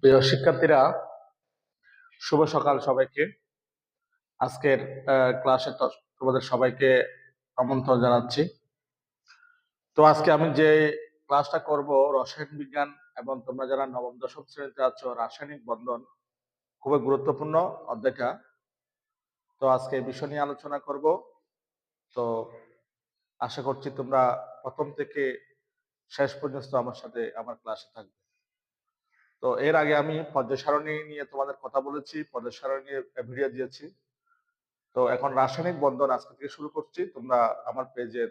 প্রিয় শিক্ষার্থীরা, শুভ সকাল সবাইকে। আজকের ক্লাসে তোমাদের সবাইকে আমন্ত্রণ জানাচ্ছি। তো আজকে আমি যে ক্লাসটা করব, রসায়ন বিজ্ঞান এবং তোমরা যারা নবম, দশম শ্রেণীতে আছো, রাসায়নিক বন্ধন, খুবই গুরুত্বপূর্ণ অধ্যায়টা। তো আজকে বিষয় নিয়ে আলোচনা করব। তো আশা করছি তোমরা প্রথম থেকে শেষ পর্যন্ত আমার সাথে, আমার ক্লাসে থাকবে। তো এর আগে আমি পর্যায় সারণী নিয়ে তোমাদের কথা বলেছি পর্যায় ভিডিও দিয়েছি। তো এখন রাসায়নিক বন্ধন আজকে থেকে শুরু করছি। তোমরা আমার পেজে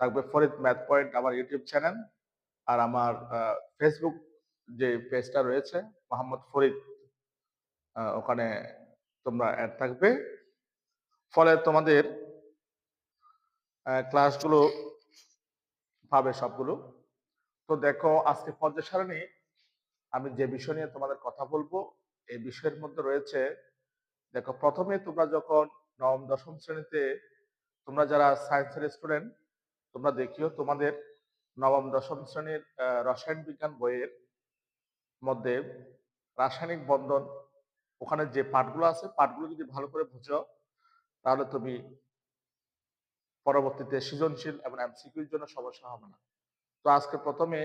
থাকবে ফরিদ ম্যাথ পয়েন্ট, আমার ইউটিউব চ্যানেল আর আমার ফেসবুক যে পেজটা রয়েছে, মোহাম্মদ ফরিদ ওখানে তোমরা অ্যাড থাকবে। ফলে তোমাদের ক্লাসগুলো পাবে সবগুলো। তো দেখো আজকে পর্যায় সারণী আমি যে বিষয় নিয়ে তোমাদের কথা বলব, এই বিষয়ের মধ্যে রয়েছে, দেখো প্রথমে তোমরা যখন নবম, দশম শ্রেণীতে তোমরা যারা সায়েন্সের স্টুডেন্ট তোমরা দেখিও তোমাদের নবম, দশম শ্রেণির রসায়ন বিজ্ঞান বইয়ের মধ্যে রাসায়নিক বন্ধন, ওখানে যে পাঠগুলো আছে, পাঠগুলো যদি ভালো করে বুঝো তাহলে তুমি পরবর্তীতে সৃজনশীল এবং এমসিকিউর জন্য সমস্যা হবে না। তো আজকে প্রথমে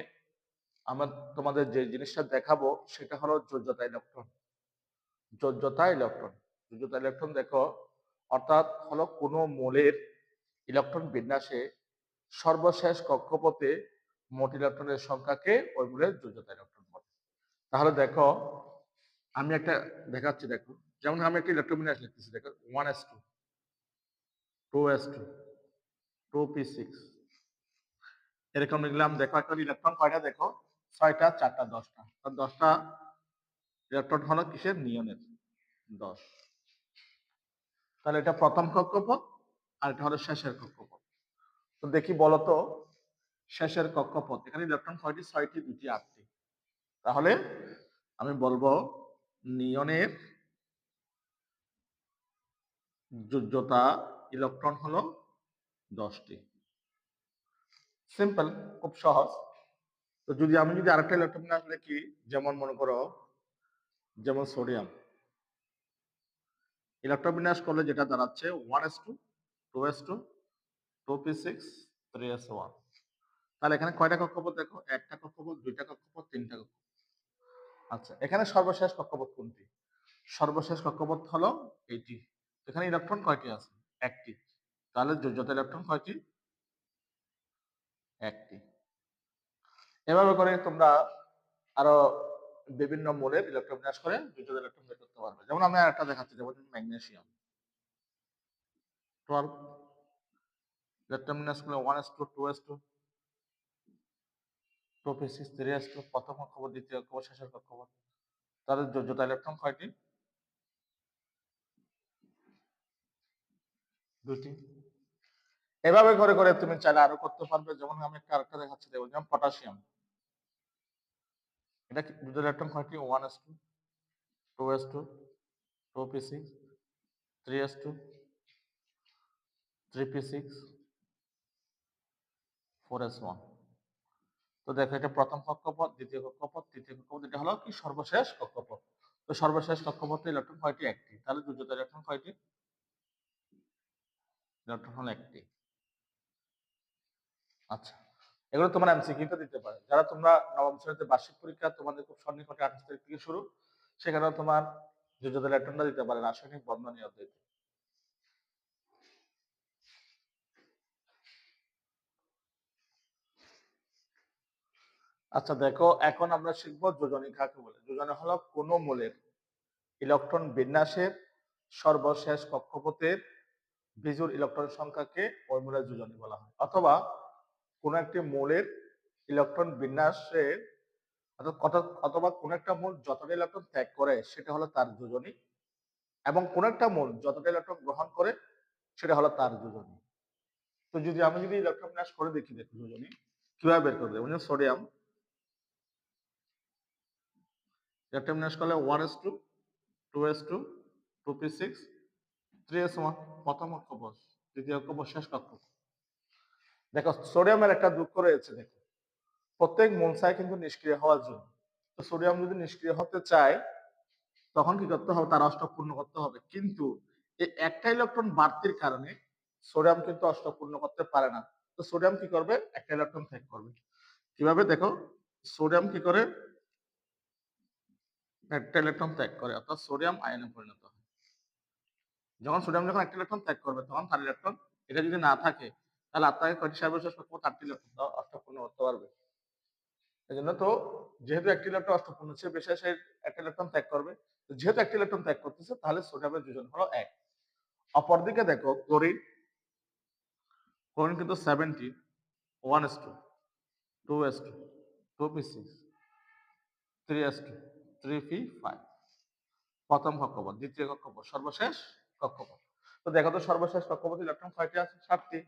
আমরা তোমাদের যে জিনিসটা দেখাবো, সেটা হলো যোজ্যতা ইলেকট্রন। যোজ্যতা ইলেকট্রন। যোজ্যতা ইলেকট্রন দেখো, অর্থাৎ হলো কোনো মৌলের ইলেকট্রন বিন্যাসে সর্বশেষ কক্ষপথে মোট ইলেকট্রনের সংখ্যাকে ওই মূলের যোজ্যতা ইলেকট্রন বলে। তাহলে দেখো, আমি একটা দেখাচ্ছি, দেখো। যেমন আমি একটা ইলেকট্রন বিন্যাস লিখতেছি, দেখো one S two two S two two P six এরকম লিখলাম, দেখো, একটা ইলেকট্রন কয়টা, দেখো? ছয়টা, চারটা, দশটা। দশটা ইলেকট্রন হলো কিসের? নিয়নের দশ। তাহলে এটা প্রথম কক্ষপথ আর এটা হলো শেষের কক্ষপথ। তো দেখি বলতো, শেষের কক্ষপথ, এখানে ইলেকট্রন কয়টি? ছয়টি দুটি আটটি। তাহলে আমি বলব নিয়নের যোগ্যতা ইলেকট্রন হলো দশটি। সিম্পল, খুব সহজ। তো যদি আমি যদি আরেকটা ইলেকট্রন বিন্যাস লিখি যেমন মনে করো, যেমন সোডিয়াম ইলেকট্রন বিন্যাস করলে যেটা দাঁড়াচ্ছে one S two two S two two P six three S one তাহলে এখানে কয়টা কক্ষপথ দেখো? একটা কক্ষপথ, দুইটা কক্ষপথ, তিনটা কক্ষপথ। আচ্ছা এখানে সর্বশেষ কক্ষপথ কোনটি? সর্বশেষ কক্ষপথ হলো এইটি। এখানে ইলেকট্রন কয়টি আছে? একটি। তাহলে যোজ্যতা ইলেকট্রন কয়টি? একটি। এভাবে করে তোমরা আরও বিভিন্ন মৌলের ইলেকট্রন বিন্যাস করে যোজ্যতা ইলেকট্রন বের করতে পারবে। যেমন আমি একটা দেখাচ্ছি, যেমন ম্যাগনেসিয়াম। টুয়েলভ ইলেকট্রন বিন্যাস করলে one S two two S two two P six three S two প্রথম কক্ষপথ, দ্বিতীয় কক্ষপথ, শেষের কক্ষপথ। তাদের যোজ্যতা ইলেকট্রন কয়টি? দুটি এভাবে করে করে তুমি চাইলে আরও করতে পারবে। যেমন আমি একটা আরেকটা দেখাচ্ছি, দেখো, যেমন পটাশিয়াম। এটা দুটো ইলেকট্রন কয়টি one S two two S two two P six three S two three P six four S one তো দেখো এটা প্রথম কক্ষপথ, দ্বিতীয় কক্ষপথ, তৃতীয় কক্ষপথ, এটা হলো কি? সর্বশেষ কক্ষপথ। তো সর্বশেষ কক্ষপথে ইলেকট্রন কয়টি? একটি। তাহলে যোজ্যতা ইলেকট্রন কয়টি? ইলেকট্রন হলো একটি। আচ্ছা। এগুলো তোমার এমসিকিউতে দিতে পারে। যারা তোমরা নবম শ্রেণীতে বার্ষিক পরীক্ষা তোমাদের খুব সন্নিকটে আঠাশ তারিখ থেকে শুরু সেখানে তোমার যোজ্যতা ইলেকট্রনটা দিতে পারে রাসায়নিক বন্ধনীয় অধ্যায় আচ্ছা দেখো, এখন আমরা শিখব যোজনী কাকে বলে। যোজনী হলো কোনো মূলের ইলেকট্রন বিন্যাসের সর্বশেষ কক্ষপথের বিজুর ইলেকট্রন সংখ্যাকে ওই মূলের যোজনী বলা হয়। অথবা কোন একটি মৌলের ইলেকট্রন বিন্যাসের অথবা কোন একটা মূল যতটা ইলেকট্রন ত্যাগ করে সেটা হলো তার যোজনী এবং কোন একটা মূল যতটা ইলেকট্রন গ্রহণ করে সেটা হলো তার যোজনী তো যদি আমি যদি ইলেকট্রন বিন্যাস করে দেখি দেখি যোজনী কীভাবে বের করবে যেমন সোডিয়াম। ইলেকট্রন বিন্যাস করলে one S two two S two two P six, three S one, প্রথম কক্ষপথ, দ্বিতীয় কক্ষপথ, শেষ কক্ষপথ। দেখো, সোডিয়ামের একটা দুঃখ রয়েছে, দেখো। প্রত্যেক মনসায় কিন্তু নিষ্ক্রিয় হওয়ার জন্য। তো সোডিয়াম যদি নিষ্ক্রিয় হতে চায়, তখন কি করতে হবে? তার অষ্টক পূর্ণ করতে হবে। কিন্তু এই একটা ইলেকট্রন বাড়তির কারণে সোডিয়াম কিন্তু অষ্টক পূর্ণ করতে পারে না। তো সোডিয়াম কি করবে? একটা ইলেকট্রন ত্যাগ করবে। কীভাবে? দেখো, সোডিয়াম কি করে? একটা ইলেকট্রন ত্যাগ করে, অর্থাৎ সোডিয়াম আয়নে পরিণত হয়। যখন সোডিয়াম যখন একটা ইলেকট্রন ত্যাগ করবে, তখন তার ইলেকট্রন, এটা যদি না থাকে তাহলে আপনাকে কয়টি সর্বশেষ আটটি ইলেকট্রন দাও অষ্টপূর্ণ করতে পারবে। এই জন্য তো যেহেতু একটি ইলেকট্রন অষ্টপূর্ণ সে বেশি সে একটা ইলেকট্রন ত্যাগ করবে। যেহেতু একটি ইলেকট্রন ত্যাগ করতেছে, তাহলে সোডিয়ামের যোজন হলো এক। অপরদিকে দেখো ক্লোরিন ক্লোরিন কিন্তু seventy one S two two S two two P six three S two three P five প্রথম কক্ষপথ, দ্বিতীয় কক্ষপথ, সর্বশেষ কক্ষপথ। তো দেখো তো সর্বশেষ কক্ষপথ ইলেকট্রন কয়টি আছে? সাতটি।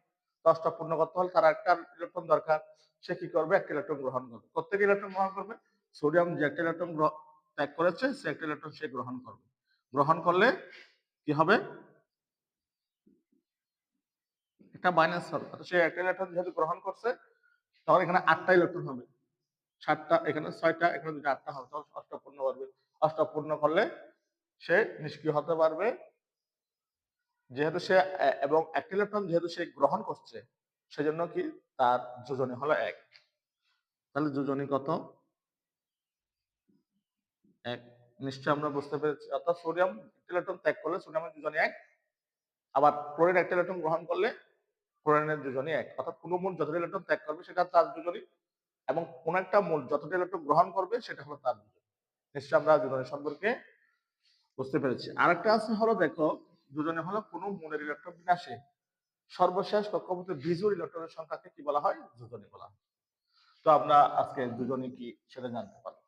দশটা পূর্ণ করতে হলে তার একটা ইলেকট্রন দরকার। সে কি করবে? একটা ইলেকট্রন গ্রহণ করবে। প্রত্যেক ইলেকট্রন গ্রহণ করবে। সোডিয়াম যে একটা ইলেকট্রন ত্যাগ করেছে, সে একটা ইলেকট্রন সে গ্রহণ করবে। গ্রহণ করলে কি হবে? একটা মাইনাস হবে। সে একটা ইলেকট্রন যেহেতু গ্রহণ করছে তখন এখানে আটটা ইলেকট্রন হবে। সাতটা, এখানে ছয়টা, এখানে দুটো আটটা হবে। তখন অষ্টপূর্ণ করবে। অষ্টপূর্ণ করলে সে নিষ্ক্রিয় হতে পারবে। যেহেতু সে এবং একটা ইলেকট্রন যেহেতু সে গ্রহণ করছে, সেজন্য কি তার যোজনী হলো এক। তাহলে যোজনী কত? এক। নিশ্চয় আমরা বুঝতে পেরেছি। অর্থাৎ সোডিয়াম ইলেকট্রন ত্যাগ করলে সোডিয়ামের যোজনী এক, আবার ক্লোরিন একটা ইলেকট্রন গ্রহণ করলে ক্লোরিনের যোজনী এক। অর্থাৎ কোনো মূল যতটা ইলেকট্রন ত্যাগ করবে সেটা তার যোজনী, এবং কোন একটা মূল যতটা ইলেকট্রন গ্রহণ করবে সেটা হলো তার যোজনী। নিশ্চয় আমরা যোজনী সম্পর্কে বুঝতে পেরেছি। আরেকটা আছে হলো দেখো যোজনী হলো কোনো মনের ইলেকট্রন বিনাশে। সর্বশেষ কক্ষপথে বিজুর ইলেকট্রনের সংখ্যাকে কি বলা হয়? দুজনে বলা হয়। তো আমরা আজকে দুজনে কি সেটা জানতে পারব